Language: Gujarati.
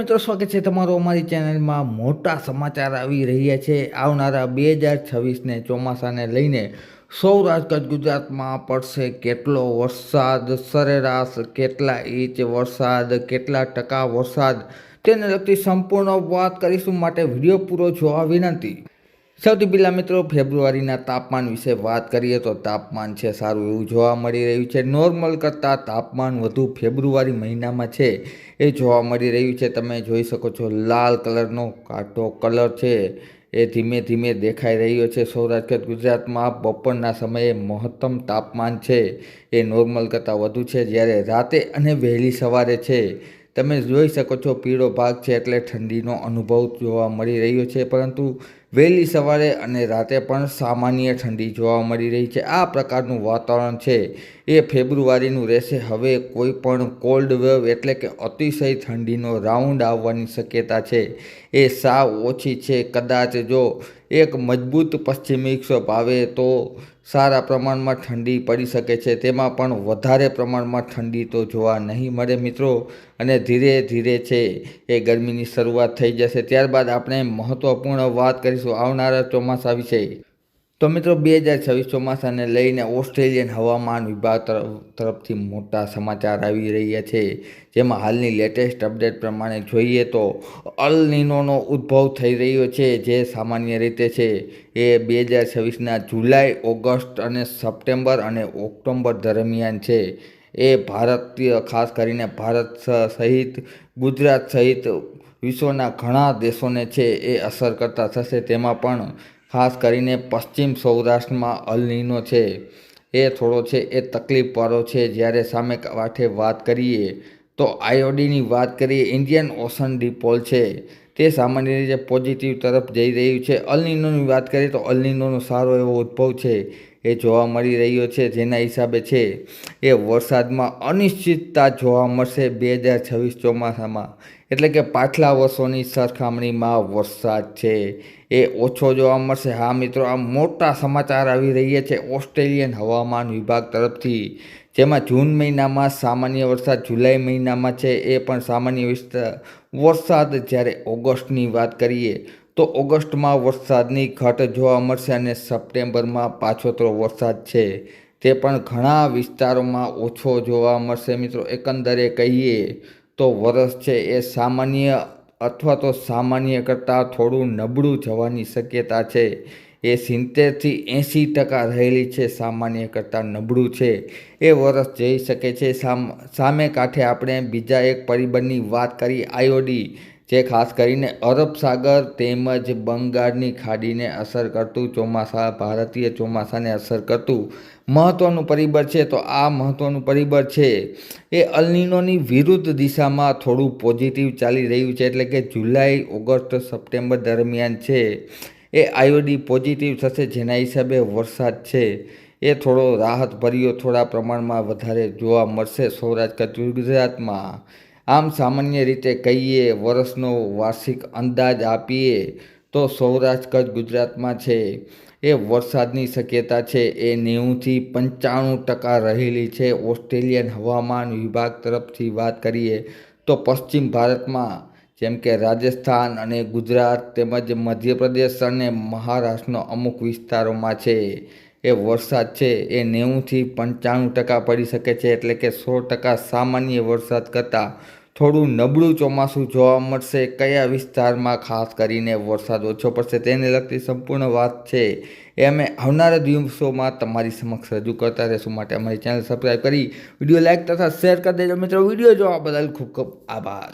મિત્રો, સ્વાગત છે તમારો અમારી ચેનલમાં. મોટા સમાચાર આવી રહ્યા છે. આવનારા બે હજાર છવ્વીસને ચોમાસાને લઈને સૌરાષ્ટ્ર ગુજરાતમાં પડશે કેટલો વરસાદ? સરેરાશ કેટલા ઇંચ વરસાદ? કેટલા ટકા વરસાદ? તેને લગતી સંપૂર્ણ વાત કરીશું. માટે વીડિયો પૂરો જોવા વિનંતી. સૌથી પહેલાં મિત્રો, ફેબ્રુઆરીના તાપમાન વિશે વાત કરીએ તો તાપમાન છે સારું એવું જોવા મળી રહ્યું છે. નોર્મલ કરતાં તાપમાન વધુ ફેબ્રુઆરી મહિનામાં છે એ જોવા મળી રહ્યું છે. તમે જોઈ શકો છો, લાલ કલરનો કાટો કલર છે એ ધીમે ધીમે દેખાઈ રહ્યો છે. સૌરાષ્ટ્ર, ગુજરાતમાં બપોરના સમયે મહત્તમ તાપમાન છે એ નોર્મલ કરતાં વધુ છે. જ્યારે રાતે અને વહેલી સવારે છે. તમે જોઈ શકો છો, પીળો ભાગ છે એટલે ઠંડીનો અનુભવ જોવા મળી રહ્યો છે. પરંતુ વહેલી સવારે અને રાતે પણ સામાન્ય ઠંડી જોવા મળી રહી છે. આ પ્રકારનું વાતાવરણ છે. એ ફેબ્રુઆરીનું રહેશે. હવે કોઈ પણ કોલ્ડ વેવ એટલે કે અતિશય ઠંડીનો રાઉન્ડ આવવાની શક્યતા છે. એ સાવ ઓછી છે. કદાચ જો એક મજબૂત પશ્ચિમી વિક્ષોભ આવે તો સારા પ્રમાણમાં ઠંડી પડી શકે છે. તેમાં પણ વધારે પ્રમાણમાં ઠંડી તો જોવા નહીં મળે મિત્રો. અને ધીરે ધીરે છે એ ગરમીની શરૂઆત થઈ જશે. ત્યારબાદ આપણે મહત્ત્વપૂર્ણ વાત કરીશું આવનારા ચોમાસા વિશે. તો મિત્રો, બે હજાર છવ્વીસ ચોમાસાને લઈને ઓસ્ટ્રેલિયન હવામાન વિભાગ તરફથી મોટા સમાચાર આવી રહ્યા છે. જેમાં હાલની લેટેસ્ટ અપડેટ પ્રમાણે જોઈએ તો, અલ નિનોનો ઉદ્ભવ થઈ રહ્યો છે, જે સામાન્ય રીતે છે. એ બે હજાર છવ્વીસના જુલાઈ, ઓગસ્ટ અને સપ્ટેમ્બર અને ઓક્ટોબર દરમિયાન છે. એ ભારતીય, ખાસ કરીને ભારત સહિત, ગુજરાત સહિત વિશ્વના ઘણા દેશોને છે એ અસર કરતા થશે. તેમાં પણ ખાસ કરીને પશ્ચિમ સૌરાષ્ટ્રમાં અલનીનો છે. એ થોડો છે, એ તકલીફવાળો છે. જ્યારે સામે કાંઠે વાત કરીએ તો આયોડીની વાત કરીએ, ઇન્ડિયન ઓશન ડિપોલ છે. તે સામાન્ય રીતે પોઝિટિવ તરફ જઈ રહ્યું છે. અલનીનોની વાત કરીએ તો અલનિનોનો સારો એવો ઉદ્ભવ છે. એ જોવા મળી રહ્યો છે, જેના હિસાબે છે એ વરસાદમાં અનિશ્ચિતતા જોવા મળશે બે હજાર છવ્વીસ ચોમાસામાં. એટલે કે પાછલા વર્ષોની સરખામણીમાં વરસાદ છે, એ ઓછો જોવા મળશે. હા મિત્રો આ મોટા સમાચાર આવી રહ્યા છે ઓસ્ટ્રેલિયન હવામાન વિભાગ તરફથી, જેમાં જૂન મહિનામાં સામાન્ય વરસાદ, જુલાઈ મહિનામાં છે, એ પણ સામાન્ય વરસાદ. જ્યારે ઓગસ્ટની વાત કરીએ, તો ઓગસ્ટમાં વરસાદની ઘટ જોવા મળશે અને સપ્ટેમ્બરમાં પાછોતરો વરસાદ છે. તે પણ ઘણા વિસ્તારોમાં ઓછો જોવા મળશે મિત્રો. એકંદરે કહીએ તો વરસ છે એ સામાન્ય અથવા તો સામાન્ય કરતાં થોડું નબળું જવાની શક્યતા છે. એ સિત્તેરથી એંસી ટકા રહેલી છે, સામાન્ય કરતાં નબળું છે. એ વરસ જઈ શકે છે. સામે કાંઠે આપણે બીજા એક પરિબળની વાત કરી આયોડી જે ખાસ કરીને અરબ સાગર તેમજ બંગાળની ખાડીને અસર કરતું, ચોમાસા ભારતીય ચોમાસાને અસર કરતું મહત્ત્વનું પરિબળ છે. તો આ મહત્ત્વનું પરિબળ છે એ અલનીનોની વિરુદ્ધ દિશામાં થોડું પોઝિટિવ ચાલી રહ્યું છે. એટલે કે જુલાઈ, ઓગસ્ટ, સપ્ટેમ્બર દરમિયાન છે એ આયોડી પોઝિટિવ થશે, જેના હિસાબે વરસાદ છે એ થોડો રાહત ભર્યો, થોડા પ્રમાણમાં વધારે જોવા મળશે. સૌરાષ્ટ્ર ગુજરાતમાં આમ સામાન્ય રીતે કહીએ, વર્ષનો વાર્ષિક અંદાજ આપીએ તો સૌરાષ્ટ્ર કચ્છ ગુજરાતમાં છે. એ વરસાદની શક્યતા છે. એ નેવુંથી પંચાણું ટકા રહેલી છે. ઓસ્ટ્રેલિયન હવામાન વિભાગ તરફથી વાત કરીએ તો પશ્ચિમ ભારતમાં જેમ કે રાજસ્થાન અને ગુજરાત તેમજ મધ્યપ્રદેશ અને મહારાષ્ટ્રનો અમુક વિસ્તારોમાં છે. એ વરસાદ છે. એ નેવુંથી પંચાણું ટકા પડી શકે છે. એટલે કે સો ટકા સામાન્ય વરસાદ કરતાં થોડું નબળું ચોમાસું જોવા મળશે. કયા વિસ્તારમાં ખાસ કરીને વરસાદ ઓછો પડશે તેને લગતી સંપૂર્ણ વાત છે. એ અમે આવનારા દિવસોમાં તમારી સમક્ષ રજૂ કરતા રહેશું. માટે અમારી ચેનલ સબસ્ક્રાઈબ કરી વીડિયો લાઇક તથા શેર કરી દેજો. મિત્રો, વીડિયો જોવા બદલ ખૂબ ખૂબ આભાર.